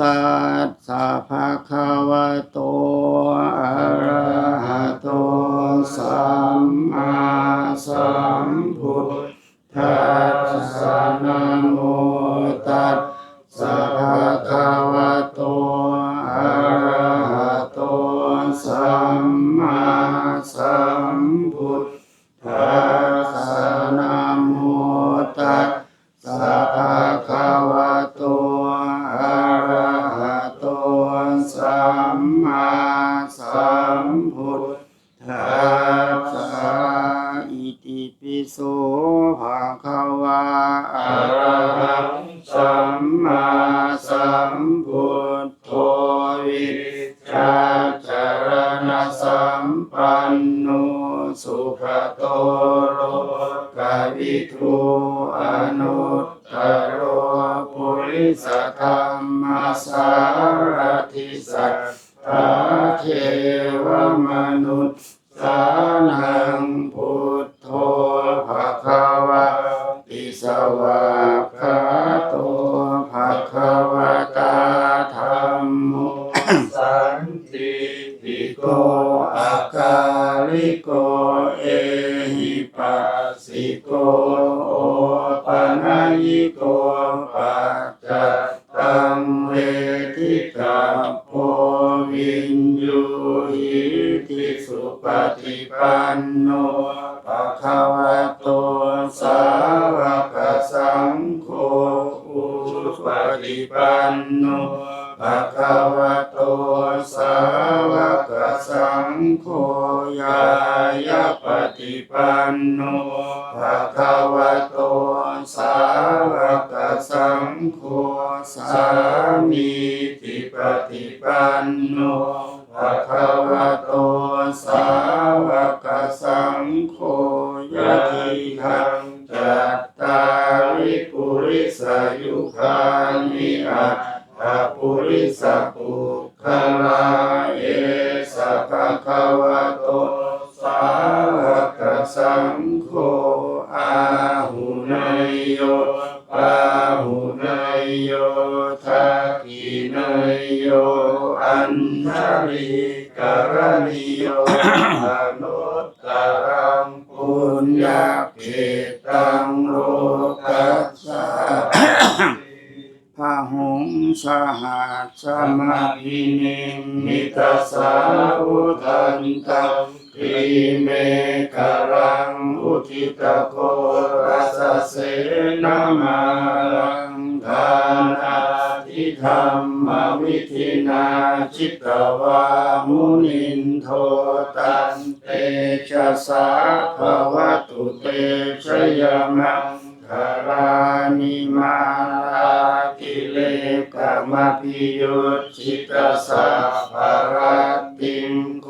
ตัสสะภะคะวะโต อะระหะโต สัมมาสัมพุทธัสสะนะโมตัสสะภะคะวะโต อะระหะโต สัมมาสัม ยิโกปัจจ อาุทันตังคีเมกรังอุทิตโกรัสเสนามาลังทานาทิธรรมวิธินาจิตวามุนินโทตันเตชะสาภวตุเตชยมัง คารานิมาลากิเลกามพิยุตชิตาสาภารติงโค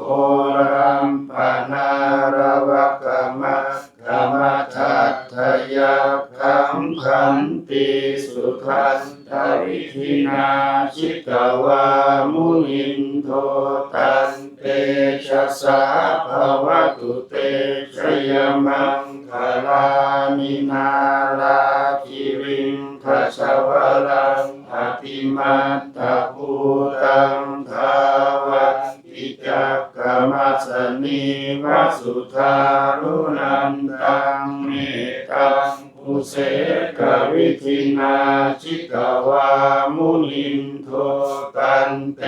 รัมปนารวะกามะกามทัตทยาคัมขันติสุขันตวิธินาชิตวามุนินโทตันเตชะสาภวตุเตชยมังคลา นินาลาคิริงทัชวรังอติมัตตภูตังทาวัติจักกมัสนิวสุทารุนันตังเมตังอุเสกวิธินาชิกวามุนินโทตันเต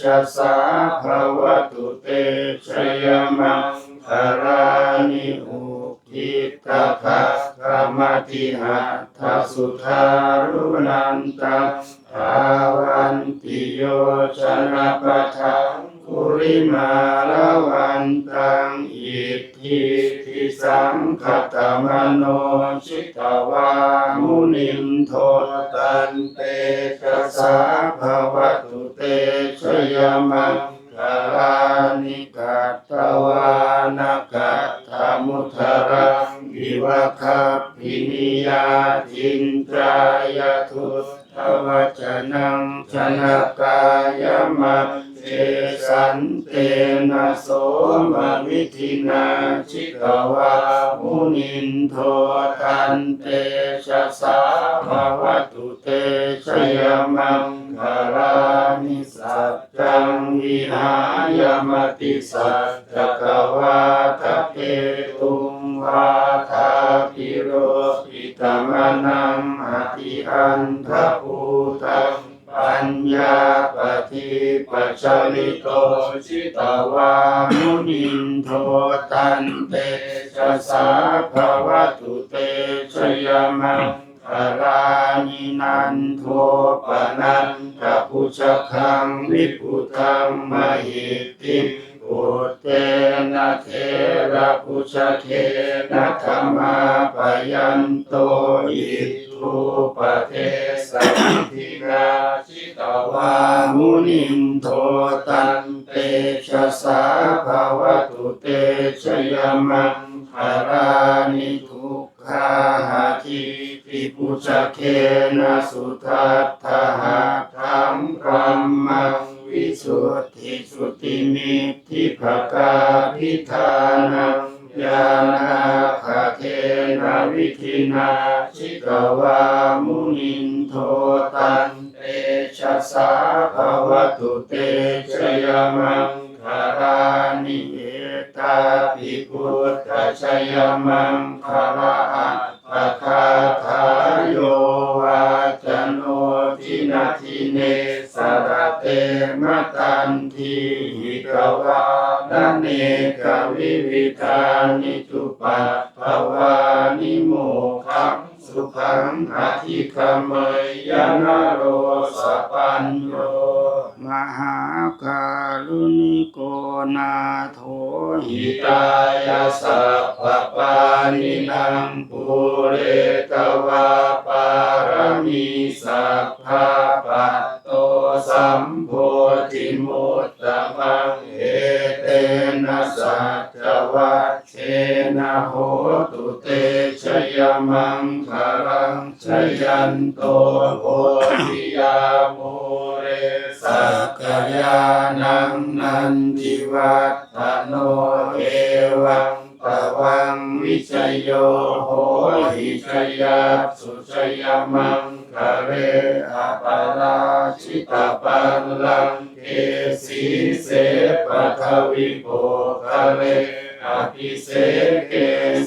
ชะสาภวตุเตชยมังคารานิอุ ทิตาคากรรมติหัตสุทารุนันตังภาวันติโยชนะปะทังกุริมาลวันตังอิทธิทิสังคตมโนชิตวามุนินโทตันเตชะสาภวตุเตชยมัง คภินิยาจินตรายทุสทวัจนังชนะกายมะเทสันเตนะโสมวิธินาชิตวามุนินโทตันเตชะสาววตุเตชยมังคารามิสัจจังวิหายมติสัจจกวาทะเต นทภูตังปัญญาปฏิปัจจลิโตชิตวามุนิ วามุนินโทตันเตชะสาภาวตุเตชยมังคารานิทุกขาหาทิปิปุจเคนะสุทัตถหาธรรมรหมังวิสุทธิสุติมิทิภกาพิธานังยานาคาเทนะวิธินาชิกวามุนินโทตัน ชะสาภวตุเตชยมังคารานิเอตาปิพุทธชยมังคาราอัตคาทายโยวาจโนทินาทิเนสระเตมตันทีหิกวานเนกวิวิธานิจุปัปภวานิโมขัง สุขังอธิคเมยยนาโรสปัญโยมหาการุณิโกนาโถหิตายาสัพพปานินังปุเรตวาปารมีสัพพะปั ตโตสัมโพธิมุตตะมังเอเตนะสัจวัชเชนะโหตุเตชยมังคารังชยันโตโพธิยาโมเรสักกายานังนันทิวัตตโนเอวังตวังวิชยโยโหหิชยาสุชยมัง คะเรอปาราชิตาปัลลังเกสีเสปะทวิโภคะเรอภิเสเก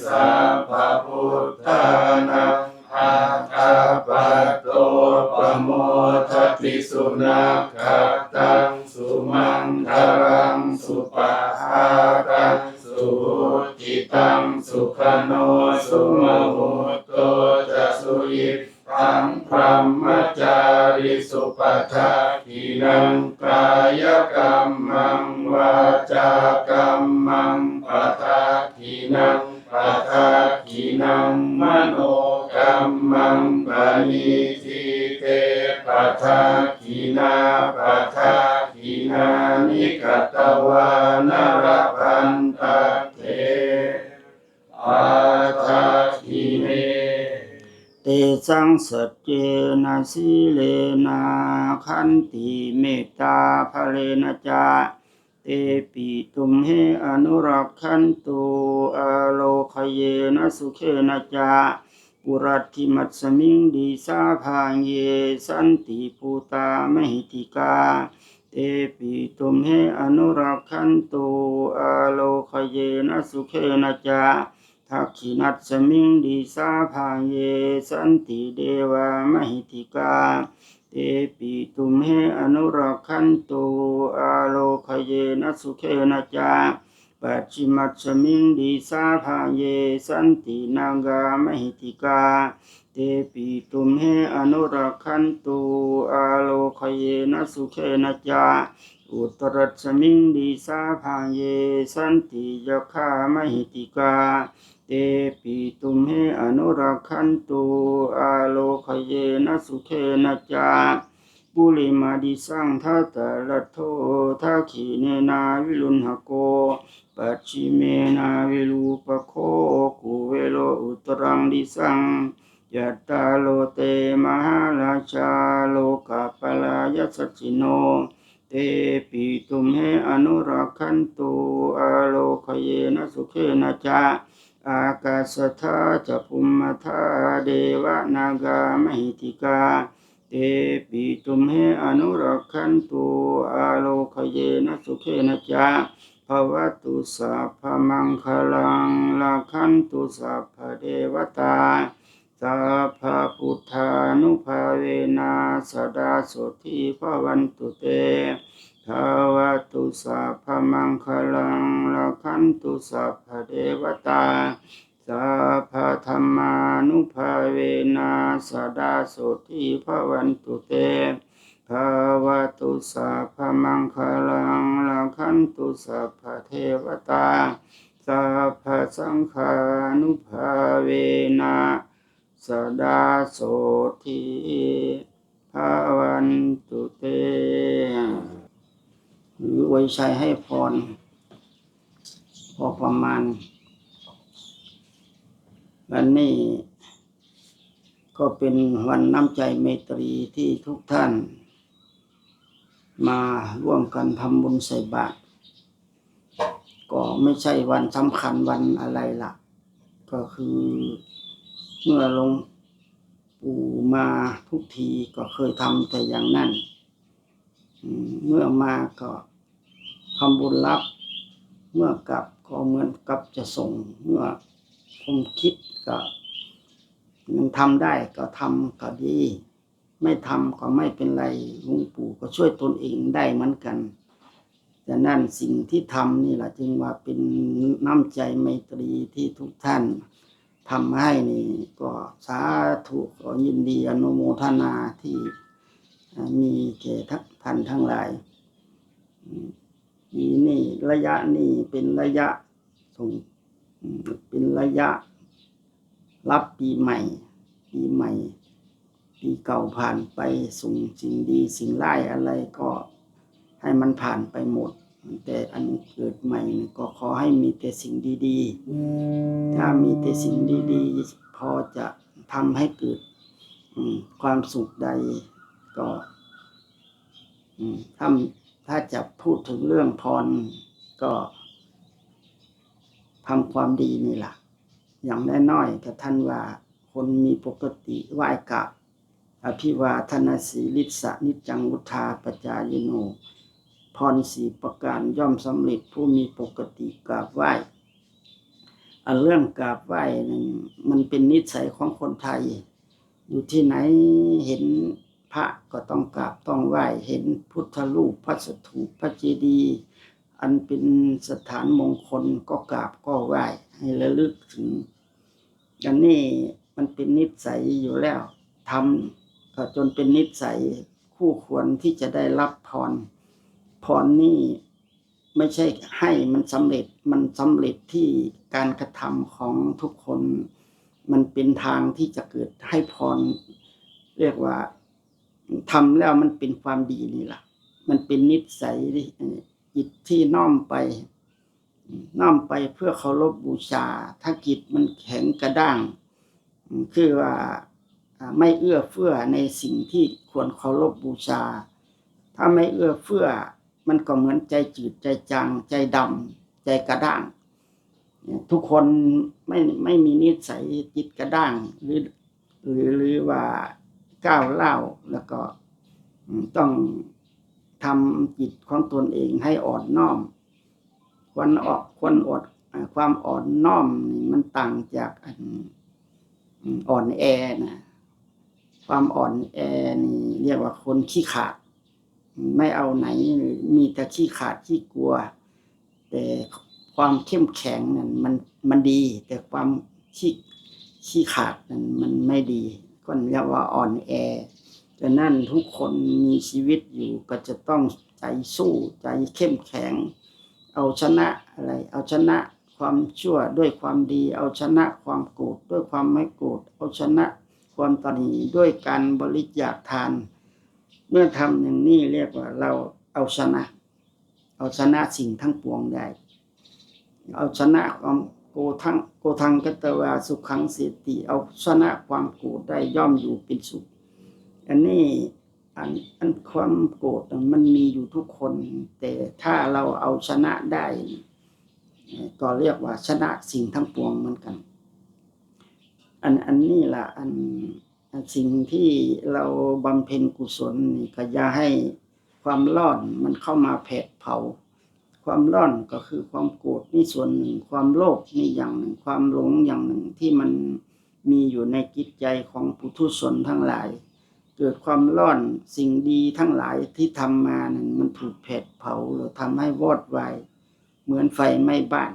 สาภพุทธานังอาคาปะโตปโมทติสุนัขขัตตังสุมังคารังสุปะหาตังสุจิตังสุขโนสุมโหโตจะสุยิ ตังพรหมจาริสุปทาทินังกา ขันติเมตตาภะเลนะจาเตปิตุมเหอนุรักขันตุอโลคเยนะสุเขนะจาปุรัติมัสสมิงดีสาพางเยสันติปูตามหิติกาเตปิตุมเหอนุรักขันตุอโลคเยนะสุเขนะจาทักขินัสสมิงดีสาพางเยสันติเดวามหิติกา เตปิตุมเหอนุรักขันตุอาโลคเยนะสุเขนะจาปัจฉิมัชมิงดีสาภาเยสันตินางามหิติกา เตปิตุมเหอนุรักขันตุอาโลคเยนะสุเขนะจา อุตรัสสมิงดีสาพางเยสันติยคามหิติกา เตปิตุมเหอนุรักขันตุอาโลคเยนะสุเขนะจาปุริมาดิสังทัตตะรัตโททักขีเนนาวิลุณหโกปัจฉิเมนาวิรูปโคกุเวโลอุตรังดิสังยัตตาโลเตมหาราชาโลกาปลายสัจจิโน เตปิตุมเหอนุรักขันตุอาโลคเยนะสุเขนะจาอากาศธาจะภุมธาเดวะนากามหิติกา เตปิตุมเหอนุรักขันตุอาโลคเยนะสุเขนะจาภวตุสัพพมังคลังลักขันตุสัพพเทวตา สัพพพุทธานุภาเวนะสดาโสทิภวันตุเตภวตุสัพพมังคลังลักขันตุสัพพเทวตาสัพพธรรมานุภาเวนะสดาโสทิภวันตุเตภวตุสัพพมังคลังลักขันตุสัพพเทวตาสัพพสังฆานุภาเวนะ สดาโสทิภวันตุเตหรือไว้ใช้ให้พร พอประมาณ วันนี้ก็เป็นวันน้ำใจเมตรีที่ทุกท่าน มาร่วมกันทำบุญใส่บาตรก็ไม่ใช่วันสำคัญวันอะไรล่ะ ก็คือ เมื่อลงปู่มาทุกทีก็เคยทำแต่อย่างนั้น เมื่อมาก็ทำบุญรับ เมื่อกลับก็เหมือนกับจะส่ง เมื่อผมคิดก็มันทำได้ก็ทำก็ดี ไม่ทำก็ไม่เป็นไรหลวงปู่ก็ช่วยตนเองได้เหมือนกันแต่นั่นสิ่งที่ทำนี่แหละจึงว่าเป็นน้ำใจไมตรีที่ทุกท่าน ทำให้นี่ก็สาธุก็ยินดีอนุโมทนาที่มีแก่ทัท่านทั้งหลายมีนี้ระยะนี้เป็นระยะส่งเป็นระยะ รับปีใหม่ ปีใหม่ ปีเก่าผ่านไปส่งสิ่งดีสิ่งร้ายอะไรก็ให้มันผ่านไปหมด แต่อันเกิดใหม่นี่ก็ขอให้มีแต่สิ่งดีๆ ถ้ามีแต่สิ่งดีๆ พอจะทำให้เกิดอืมความสุขใดก็อืมถ้าถ้าจะพูดถึงเรื่องพรก็ทำความดีนี่แหละอย่างน้อยๆกับท่านว่าคนมีปกติไหว้กราบอภิวาทนาสีลิสะนิจจังวุธาปจายโน พรสีประการย่อมสำเร็จผู้มีปกติกราบไหว้อันเรื่องกราบไหว้นั้นมันเป็นนิสัยของคนไทย อยู่ที่ไหนเห็นพระก็ต้องกราบต้องไหว้เห็นพุทธรูปพระสถูปพระเจดีย์อันเป็นสถานมงคลก็กราบก็ไหว้ให้ระลึกถึงอันนี้มันเป็นนิสัยอยู่แล้วทำก็จนเป็นนิสัยคู่ควรที่จะได้รับพร พรนี่ไม่ใช่ให้มันสำเร็จมันสำเร็จที่การกระทำของทุกคน มันเป็นทางที่จะเกิดให้พร เรียกว่าทำแล้วมันเป็นความดีนี่แหละมันเป็นนิสัยจิตที่น้อมไป น้อมไปเพื่อเคารพบูชา ถ้าจิตมันแข็งกระด้าง คือว่าอ่าไม่เอื้อเฟื้อในสิ่งที่ควรเคารพบูชา ถ้าไม่เอื้อเฟื้อ มันก็เหมือนใจจืดใจจางใจดำใจกระด้าง ทุกคนไม่ไม่มีนิสัยจิตกระด้าง หรือหรือหรือว่าก้าวเล่าแล้วก็ต้องทำจิตของตนเองให้อ่อนน้อมควรออกควรอดความอ่อนน้อมนี่มันต่างจากอ่อนแอนะความอ่อนแอนี่เรียกว่าคนขี้ขลาด ไม่เอาไหนมีแต่ขี้ขาดขี้กลัว แต่ความเข้มแข็งนั่นมันมันดี แต่ความขี้ขี้ขาดนั่นมันไม่ดีก็เรียกว่าอ่อนแอดังนั้นทุกคนมีชีวิตอยู่ก็จะต้องใจสู้ใจเข้มแข็ง เอาชนะอะไร เอาชนะความชั่วด้วยความดี เอาชนะความโกรธด้วยความไม่โกรธเอาชนะความตนีด้วยการบริจาคทาน เมื่อทำอย่างนี้เรียกว่าเราเอาชนะ เอาชนะสิ่งทั้งปวงได้ เอาชนะความโกทังโกทังกัตวาสุขังเสติ เอาชนะความโกรธได้ย่อมอยู่เป็นสุข อันนี้อันอันความโกรธมันมีอยู่ทุกคน แต่ถ้าเราเอาชนะได้ ก็เรียกว่าชนะสิ่งทั้งปวงเหมือนกัน อันอันนี้ละอัน สิ่งที่เราบำเพ็ญกุศลนี่ก็อย่าให้ความร้อนมันเข้ามาแผดเผา ความร้อนก็คือความโกรธนี่ส่วนหนึ่ง ความโลภนี่อย่างหนึ่ง ความหลงอย่างหนึ่งที่มันมีอยู่ในจิตใจของปุถุชนทั้งหลาย เกิดความร้อนสิ่งดีทั้งหลายที่ทำมานั้นมันถูกเผดเผาหรือทำให้วอดวายเหมือนไฟไหม้บ้าน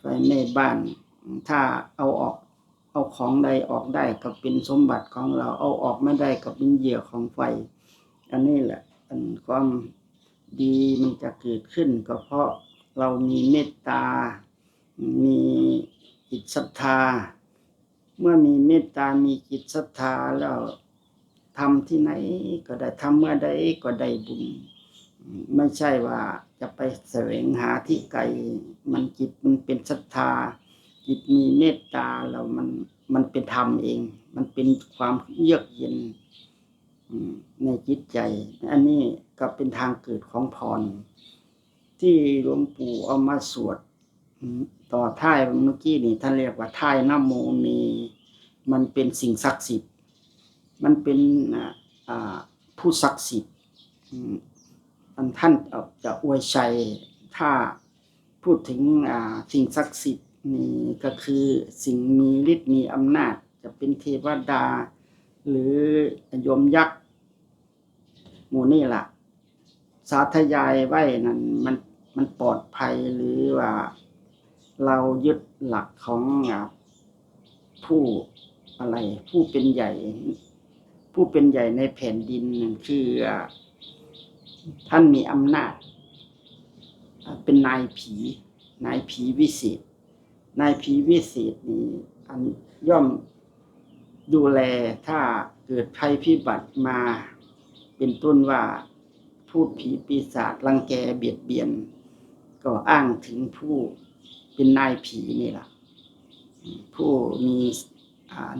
ไฟไหม้บ้าน ถ้าเอาออก เอาของใดออกได้ก็เป็นสมบัติของเราเอาออกไม่ได้ก็เป็นเหยื่อของไฟ อันนี้แหละ อันความดีมันจะเกิดขึ้น ก็เพราะเรามีเมตตา มีจิตศรัทธา เมื่อมีเมตตามีจิตศรัทธาแล้วทำที่ไหนก็ได้ทำเมื่อใดก็ได้บุญไม่ใช่ว่าจะไปแสวงหาที่ไกลมันจิตมันเป็นศรัทธา จิตมีเมตตาแล้วมันมันเป็นธรรมเอง มันเป็นความเยือกเย็นในจิตใจ อันนี้ก็เป็นทางเกิดของพร ที่หลวงปู่เอามาสวดต่อท้ายเมื่อกี้นี่ท่านเรียกว่าท้ายนะโมมีมันเป็นสิ่งศักดิ์สิทธิ์ มันเป็นผู้ศักดิ์สิทธิ์ท่านจะอวยชัยถ้าพูดถึงสิ่งศักดิ์สิทธิ์ นี่ก็คือสิ่งมีฤทธิ์มีอำนาจ จะเป็นเทวดา หรือยมยักษ์หมู่นี่ล่ะ สาธยายไว้นั่นมันมันปลอดภัยหรือว่าเรายึดหลักของผู้อะไร ผู้เป็นใหญ่ ผู้เป็นใหญ่ในแผ่นดินนั่นคือท่านมีอำนาจ เป็นนายผี นายผีวิเศษ นายผีวิเศษนี่อันย่อมดูแลถ้าเกิดภัยพิบัติมา เป็นต้นว่าพูดผีปีศาจรังแกเบียดเบียน ก็อ้างถึงผู้เป็นนายผีนี่ล่ะ ผู้มี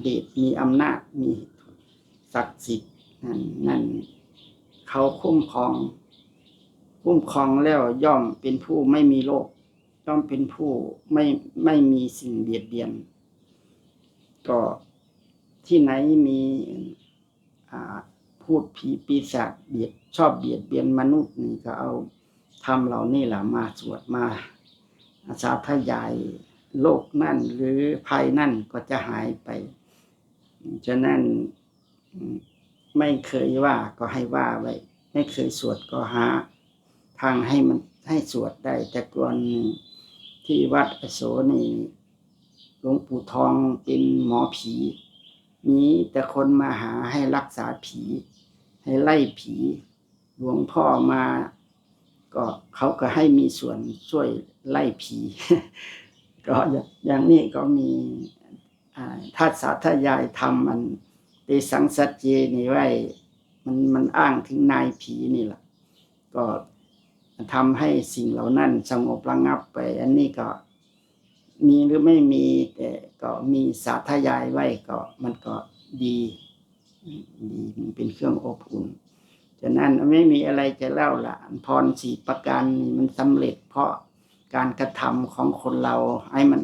เดชมีอำนาจมีศักดิ์สิทธิ์นั่นนั่นเขาคุ้มครอง คุ้มครองแล้วย่อมเป็นผู้ไม่มีโรค ย่อมเป็นผู้ไม่ไม่มีสิ่งเบียดเบียน ก็ที่ไหนมีพูดผีปีศาจเบียดชอบเบียดเบียนมนุษย์นี่ก็เอาทำเหล่านี้แหละมาสวดมาสาธยายโลกนั่นหรือภัยนั่นก็จะหายไป ฉะนั้นไม่เคยว่าก็ให้ว่าไว้ ไม่เคยสวดก็หา ทางให้มันให้สวดได้แต่ก่อน ที่วัดอโศนี่หลวงปู่ทองเป็นหมอผี มีแต่คนมาหาให้รักษาผี ให้ไล่ผี หลวงพ่อมาก็เขาก็ให้มีส่วนช่วยไล่ผี ก็อย่างนี้ก็มีอ่าสาธยายทำมันเตสังสัจเจนี่ไว้มันมันอ้างถึงนายผีนี่แหละก็ ทำให้สิ่งเหล่านั้นสงบระงับไป อันนี้ก็มีหรือไม่มีแต่ก็มีสาธยายไว้ก็มันก็ดีดีมันเป็นเครื่องอบอุ่นฉะนั้นไม่มีอะไรจะเล่าละพรสี่ประการนี่มันสำเร็จเพราะการกระทำของคนเราให้มัน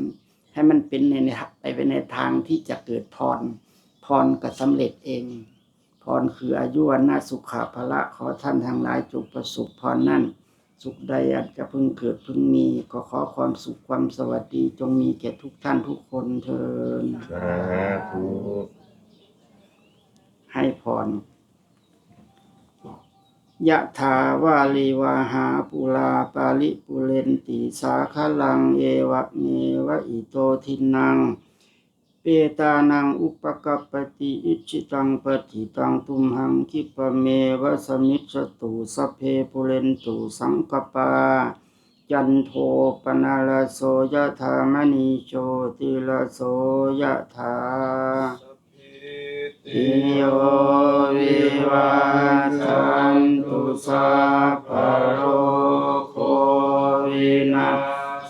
ให้มันเป็นในไปไปในทางที่จะเกิดพร พรก็สำเร็จเอง พรคืออายุวันนาสุขะพละขอท่านทั้งหลายจงประสบพรนั่น สุขใดอาจจะพึงเกิดพึงมีก็ขอความสุขความสวัสดีจงมีแก่ทุกท่านทุกคนเทินสาธุให้พรยะถาวาลีวาหาปุลาปาลิปุเรนติสาคลัง เอวะเมวะอิโตทินัง เปตานังอุปกปปติอิจิตังปฏิตังตุมหังคิปเมวะสมิจตุสัพเพปุเรนตุสังกปา จันโทปนาลโสยะธามณีโชติลโสยะธาติโยวิวัชชันตุสัพพะโรโควินา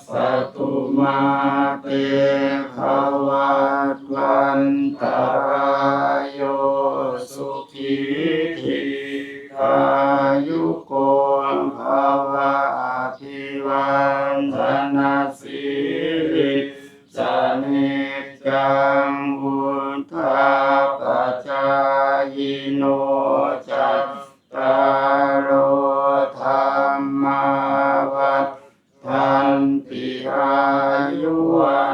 สตุมาเต ขวัตวันตรายโยสุขีทิกายุโกภาวะอาภิวันธนสิริจะนิจังบุญทาปจายโนจัตตารธรรมาวัฏทันติอายุวัน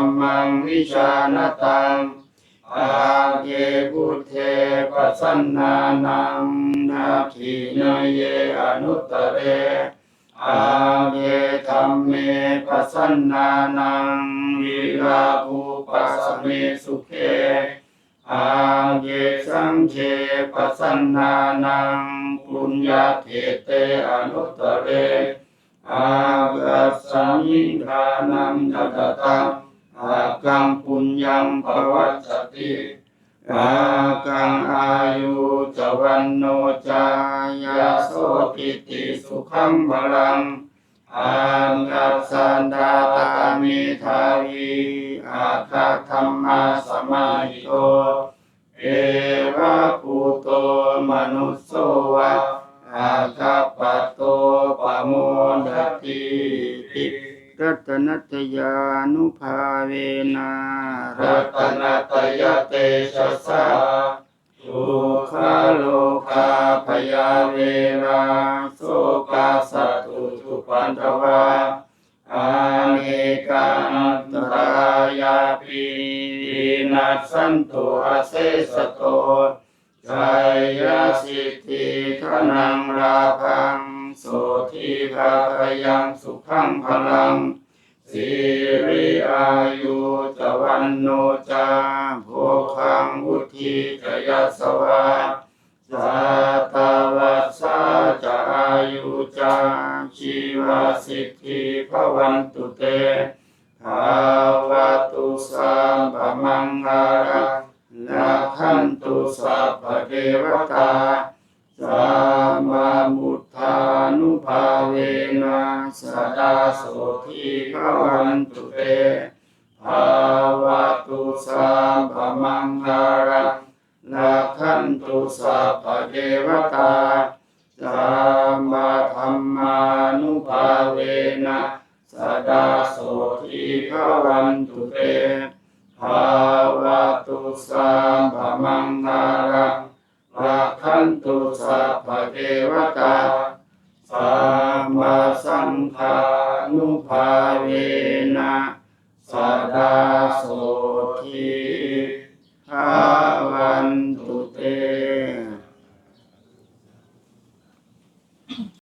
กังธรรมังวิชานตังอาเกพุทเทปัสสนานังนาทีนเยอนุตตเร อาเยธรรมเมปัสสนานังวิราภูปัสเมสุเขอาเยสังเชปัสสนานังปุญญาเทเตอนุตตเร อากัสสมิงทานังตตตัง อากังปุญญังภวัสสติอากังอายุจวันโนจายาโสติติสุขังพลังอากัสสันดาตามิทาวีอาคาธรรมาสมาหิโตเอวะปุโตมนุสโสวะอาคาปะโตปโมดติติ รัตนัตยานุภาเวนะรัตนัตยเตชะสะทุกาโลกาพยาเวราโสกาสัตุทุปันตวาอาเนกันตรายาปีวินัสสันตุอาเสสโตชัยยสิทธิธนังราพัง โสทิภาคยังสุขังพลังสิริอายุจวันโนจาโภคังวุธิจยสวะสาตาวัสสาจะอายุจาชีวสิทธิภวันตุเตภาวะตุสัมปมังคารนาคันตุสัพเทวตาสัมมามุานุภาเวนะสดาโสทีภวันตุเตภาวะตุสัมปมังคารังนาคันตุสัพเทวตาสัมมาธรรมานุภาเวนะสดาโสทีภวันตุเตภาวะตุสัมปมังคารังรักขันตุสัพพเทวตา สัมมสังฆานุภาเวนะสัตาโสทิภาวันตุ